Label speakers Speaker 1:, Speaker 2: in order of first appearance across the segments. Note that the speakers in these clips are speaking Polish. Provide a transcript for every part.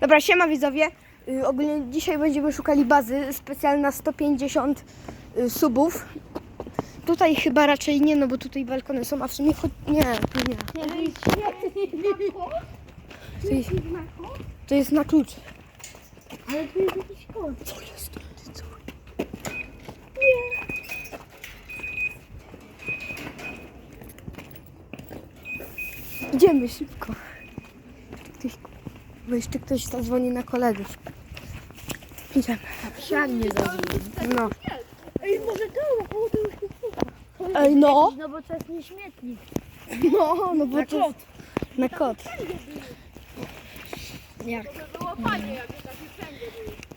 Speaker 1: Dobra, siema widzowie. Y, ogólnie dzisiaj będziemy szukali bazy specjalna 150 y, subów. Tutaj chyba raczej nie, no bo tutaj balkony są, a w sumie cho- nie, tu nie. To jest, to jest na klucz.
Speaker 2: Ale tu jest jakiś kod.
Speaker 1: Co jest? Co? Nie. Idziemy szybko. Ktoś, bo jeszcze ktoś zadzwoni na kolegów. Idziemy.
Speaker 2: Siadnie za
Speaker 1: No.
Speaker 2: Ej, może to, o, to już jest
Speaker 1: Ej, no.
Speaker 2: No bo to jest nie śmietnik.
Speaker 1: No, no bo
Speaker 2: Na
Speaker 1: to
Speaker 2: kot.
Speaker 1: na kot.
Speaker 2: Jak?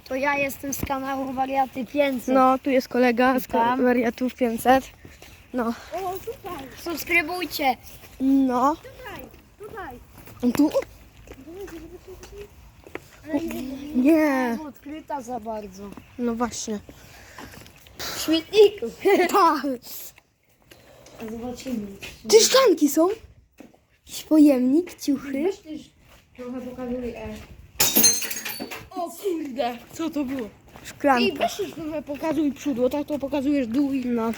Speaker 2: To ja jestem z kanału Wariaty 500.
Speaker 1: No, tu jest kolega z
Speaker 2: Witam.
Speaker 1: wariatów 500. No.
Speaker 2: O, tutaj. Subskrybujcie.
Speaker 1: No.
Speaker 2: Tutaj, tutaj.
Speaker 1: Tu? Nie.
Speaker 2: Jest odkryta za bardzo.
Speaker 1: No właśnie.
Speaker 2: W śmietniku.
Speaker 1: Tak.
Speaker 2: Zobaczymy.
Speaker 1: Czy szklanki są? Jakiś pojemnik, ciuchy.
Speaker 2: Weź też trochę pokazuj e. O kurde, co to było? I
Speaker 1: Szklanka.
Speaker 2: weź też trochę pokazuj przód, tak to pokazujesz dół i...
Speaker 1: No.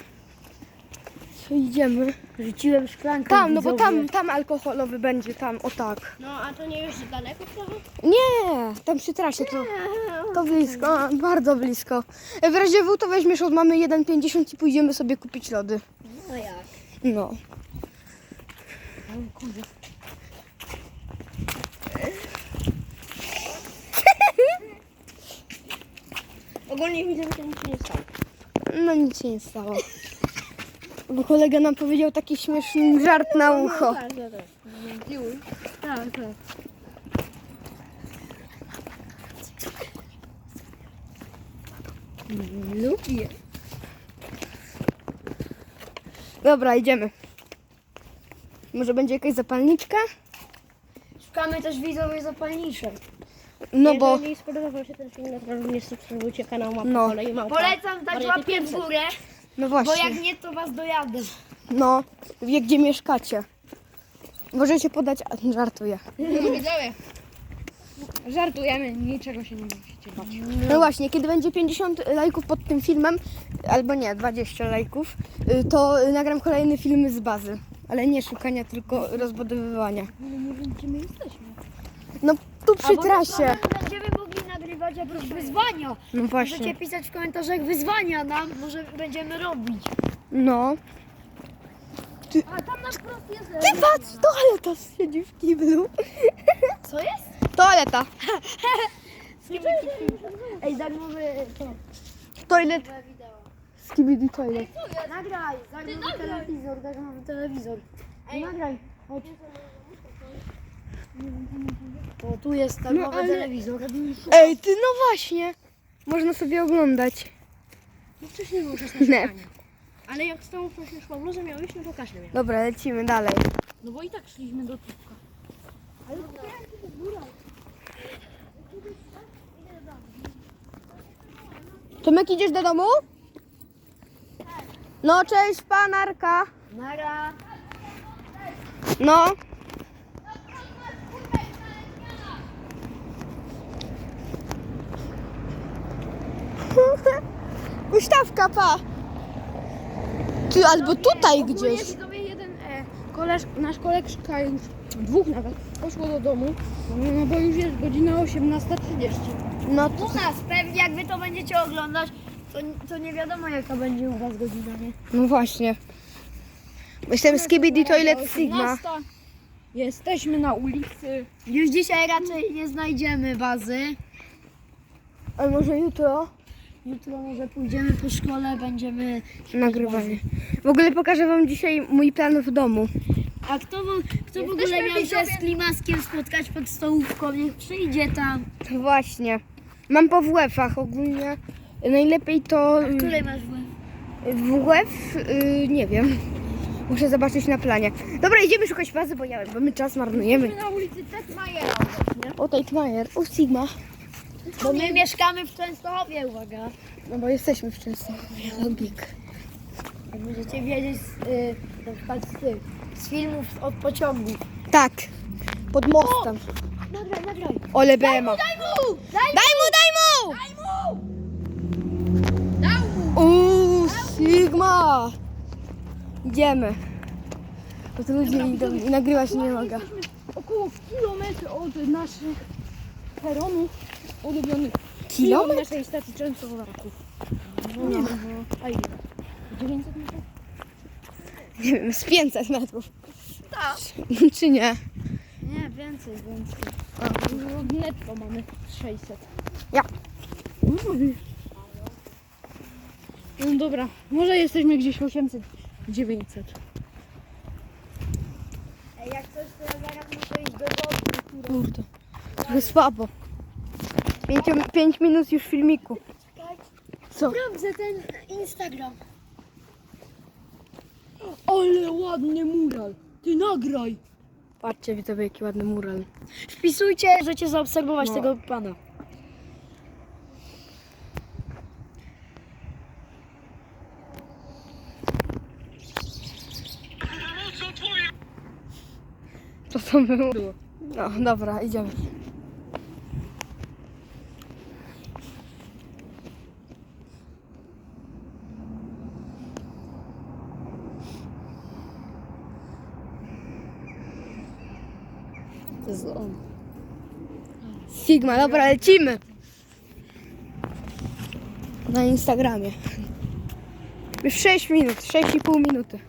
Speaker 1: Idziemy?
Speaker 2: Rzuciłem szklankę.
Speaker 1: Tam, no bo tam, tam alkoholowy będzie, tam, o tak.
Speaker 2: No, a to nie już daleko trochę?
Speaker 1: Nie, tam przy trasie to, to blisko, bardzo blisko. W razie W to weźmiesz od mamy 1,50 i pójdziemy sobie kupić lody.
Speaker 2: No jak?
Speaker 1: No.
Speaker 2: Ogólnie widzę, że nic nie stało.
Speaker 1: No nic się nie stało. Bo kolega nam powiedział taki śmieszny żart na ucho.
Speaker 2: Tak, tak, tak. Tak, tak.
Speaker 1: Lubię. Dobra, idziemy. Może będzie jakaś zapalniczka?
Speaker 2: Szukamy też widzowej zapalniczek.
Speaker 1: No bo,
Speaker 2: Jeżeli spodobał Wam się ten film, to również subskrybujcie kanał Mapa
Speaker 1: No.
Speaker 2: Kolej Małpa. Polecam dać
Speaker 3: tak
Speaker 2: łapkę w górę,
Speaker 1: no
Speaker 2: bo
Speaker 1: właśnie.
Speaker 2: jak nie, to Was dojadę.
Speaker 1: No, wie gdzie mieszkacie. Możecie podać, a żartuję.
Speaker 3: Widzowie, żartujemy, niczego się nie musicie bać.
Speaker 1: No właśnie, kiedy będzie 50 lajków pod tym filmem, albo nie, 20 lajków, y, to nagram kolejny film z bazy. Ale nie szukania, tylko rozbudowywania.
Speaker 2: Nie wiem, gdzie my jesteśmy.
Speaker 1: No tu przy trasie.
Speaker 2: Będziemy mogli nagrywać oprócz wyzwania.
Speaker 1: No
Speaker 2: Możecie
Speaker 1: właśnie.
Speaker 2: pisać w komentarzach wyzwania nam, może będziemy robić.
Speaker 1: No.
Speaker 2: A tam na wprost jest...
Speaker 1: Ty patrz, toaleta siedzi w kiblu.
Speaker 2: Co jest?
Speaker 1: Toaleta.
Speaker 2: Ej, darmowy to.
Speaker 1: Toilet. Skibidi toilet.
Speaker 2: Nagraj, darmowy telewizor, darmowy telewizor. Nagraj, chodź. O, tu jest darmowy
Speaker 1: ale-
Speaker 2: telewizor.
Speaker 1: Ej, ty no właśnie. Można sobie oglądać.
Speaker 2: No wcześniej możesz na
Speaker 1: Nie.
Speaker 2: szukanie. Ale jak z tą szło, może miałeś, no to każdy miał.
Speaker 1: Dobra, lecimy dalej.
Speaker 2: No bo i tak szliśmy do tubka. Ale
Speaker 1: Tomek, idziesz do domu? No, cześć, panarka.
Speaker 2: Nara.
Speaker 1: No. Ustawka, pa. Ty, albo tutaj gdzieś.
Speaker 3: Widzowie, jeden e, koleż, nasz koleżka już, dwóch nawet, poszło do domu, no bo już jest godzina 18.30.
Speaker 1: No,
Speaker 2: U nas pewnie jak wy to będziecie oglądać, to, to nie wiadomo jaka będzie u was godzina, nie?
Speaker 1: no właśnie. Jestem Skibidi Toilet Sigma.
Speaker 3: 18:00. Jesteśmy na ulicy.
Speaker 2: Już dzisiaj raczej nie znajdziemy bazy.
Speaker 1: A może jutro?
Speaker 2: Jutro może pójdziemy po szkole, będziemy...
Speaker 1: Nagrywanie. W ogóle pokażę wam dzisiaj mój plan w domu.
Speaker 2: A kto, w- kto w ogóle miał się z Klimaskiem spotkać pod stołówką, niech przyjdzie tam.
Speaker 1: To właśnie. Mam po WF-ach ogólnie. Najlepiej to
Speaker 2: W której masz w
Speaker 1: WF, y, nie wiem. Muszę zobaczyć na planie. Dobra, idziemy szukać bazy, bo, ja, bo my czas marnujemy.
Speaker 3: Na ulicy Tetmajera.
Speaker 1: O, Tate O, Sigma.
Speaker 2: Bo my mieszkamy w Częstochowie, uwaga.
Speaker 1: No bo jesteśmy w Częstochowie. Logik.
Speaker 2: Jak będziecie wiedzieć z, y, na przykład z, tych, z filmów od pociągów.
Speaker 1: Tak. Pod mostem.
Speaker 2: nagraj, nagraj.
Speaker 1: Ole BMA.
Speaker 2: Daj mu!
Speaker 1: Daj mu, daj mu!
Speaker 2: Daj mu!
Speaker 1: Uuu, Sigma! Idziemy. Bo tu ludzie idą i nagrywać nie mogę.
Speaker 3: Jesteśmy około kilometra od naszych peronów ulubionych.
Speaker 1: Kilometr?
Speaker 3: naszej stacji Częstochowarków. No, nie wiem, no, a ile? 900 metrów?
Speaker 1: Nie wiem, z 500 metrów.
Speaker 2: Tak.
Speaker 1: Czy nie?
Speaker 2: Nie, więcej, więcej.
Speaker 3: Od netto mamy 600.
Speaker 1: Ja.
Speaker 3: No dobra, może jesteśmy gdzieś 800, 900.
Speaker 2: Ej, jak coś, to ja zaraz muszę iść do domu.
Speaker 1: Kurde. Trochę słabo. 5 minut już filmiku. Co?
Speaker 2: Sprawdzę ten Instagram.
Speaker 3: Ale ładny mural. Ty nagraj.
Speaker 1: Patrzcie widzowie, jaki ładny mural.
Speaker 2: Wpisujcie, możecie zaobserwować
Speaker 1: No.
Speaker 2: tego pana.
Speaker 1: Co to było? No, dobra, idziemy. Sigma, dobra, lecimy. Na Instagramie. Już 6 minut, 6,5 minuty.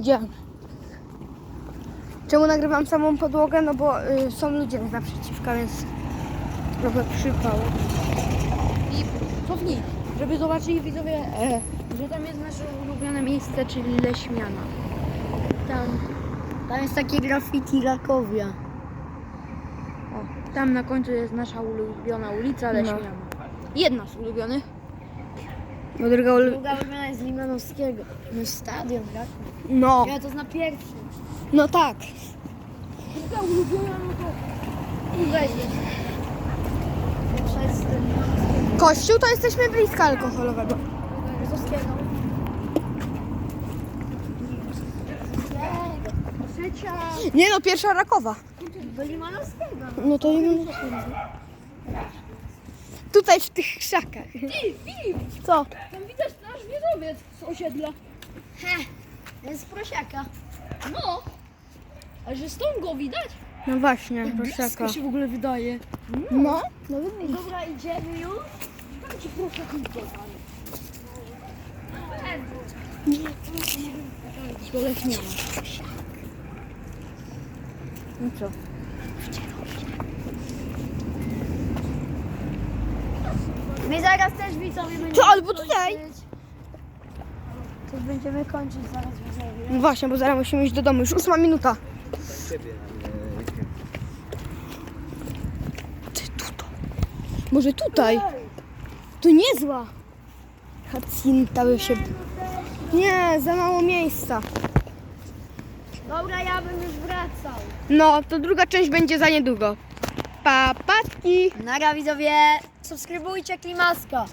Speaker 1: Idziemy. Czemu nagrywam samą podłogę? No bo y, są ludzie naprzeciwka, więc trochę przypał.
Speaker 3: I cofnij, żeby zobaczyli widzowie, e, że tam jest nasze ulubione miejsce, czyli Leśmiana. Tam,
Speaker 2: Tam jest takie graffiti Rakowia.
Speaker 3: o, tam na końcu jest nasza ulubiona ulica
Speaker 1: No.
Speaker 3: Leśmiana. Jedna z ulubionych.
Speaker 1: Bo druga ulu...
Speaker 2: Druga ulubiona jest Limanowskiego. No stadion, tak?
Speaker 1: No,
Speaker 2: Ja to zna pierwszy.
Speaker 1: No tak. Kościół to jesteśmy blisko alkoholowego. Nie no, pierwsza rakowa.
Speaker 2: Do Limanowskiego.
Speaker 1: No to im... Tutaj w tych krzakach.
Speaker 3: Ty, Filip,
Speaker 1: Co?
Speaker 3: tam widać nasz wieżowiec z osiedla.
Speaker 2: He, jest prosiaka.
Speaker 3: No, a że stąd go widać?
Speaker 1: No właśnie,
Speaker 3: Blisko
Speaker 1: proszaka.
Speaker 3: się w ogóle wydaje.
Speaker 1: No, no
Speaker 2: Ej, Dobra, idziemy już.
Speaker 3: Tam ci proszę tylko. Do Leśmiana.
Speaker 1: no co?
Speaker 2: My zaraz też widzowie będziemy
Speaker 1: albo tutaj.
Speaker 2: kończyć. To będziemy kończyć zaraz widzowie.
Speaker 1: No właśnie, bo zaraz musimy iść do domu. Już ósma minuta. Ty tutaj. Może tutaj? Tu niezła. Hacinta by się... Nie, za mało miejsca.
Speaker 2: Dobra, ja bym już wracał.
Speaker 1: No, to druga część będzie za niedługo. Papatki.
Speaker 2: Nara widzowie, subskrybujcie Klimaska.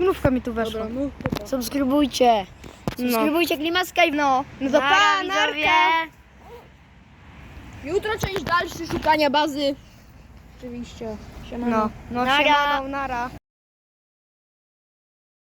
Speaker 1: Mrówka mi tu weszła.
Speaker 3: no.
Speaker 2: Subskrybujcie.
Speaker 1: No.
Speaker 2: Subskrybujcie Klimaska i
Speaker 1: No, no to
Speaker 2: Nara,
Speaker 1: pa,
Speaker 2: widzowie.
Speaker 1: narka.
Speaker 3: Jutro część dalszy szukania bazy. Oczywiście. Siemano.
Speaker 1: No, no
Speaker 2: Nara.
Speaker 1: siemano, nara.